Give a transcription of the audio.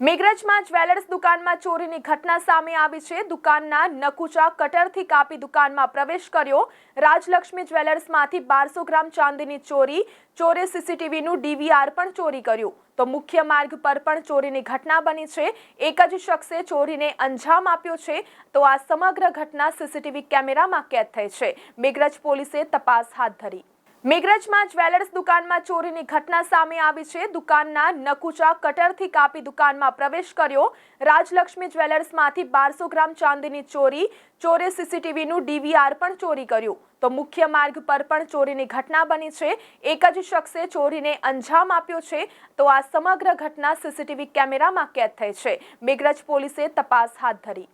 મેઘરજમાં jewellers દુકાનમાં ચોરીની ઘટના સામે આવી છે. દુકાનના નકુચા કટરથી કાપી દુકાનમાં પ્રવેશ કર્યો. રાજલક્ષ્મી જ્વેલર્સમાંથી બારસો ગ્રામ ચાંદીની ચોરી, ચોરે સીસીટીવીનું ડીવીઆર પણ ચોરી કર્યું. તો મુખ્ય માર્ગ પર પણ ચોરીની ઘટના બની છે. એક જ શખ્સે ચોરીને અંજામ આપ્યો છે. તો આ સમગ્ર ઘટના સીસીટીવી કેમેરામાં કેદ થઈ છે. મેઘરજ પોલીસે તપાસ હાથ ધરી. મેઘરજમાં જ્વેલર્સ દુકાનમાં ચોરીની ઘટના સામે આવી છે. દુકાનના નકુચા કટરથી કાપી દુકાનમાં પ્રવેશ કર્યો. રાજલક્ષ્મી જ્વેલર્સમાંથી બારસો ગ્રામ ચાંદીની ચોરી. ચોરે સીસીટીવીનું ડીવીઆર પણ ચોરી કર્યું. તો મુખ્ય માર્ગ પર પણ ચોરીની ઘટના બની છે. એક જ શખ્સે ચોરીને અંજામ આપ્યો છે. તો આ સમગ્ર ઘટના સીસીટીવી કેમેરામાં કેદ થઈ છે. મેઘરજ પોલીસે તપાસ હાથ ધરી.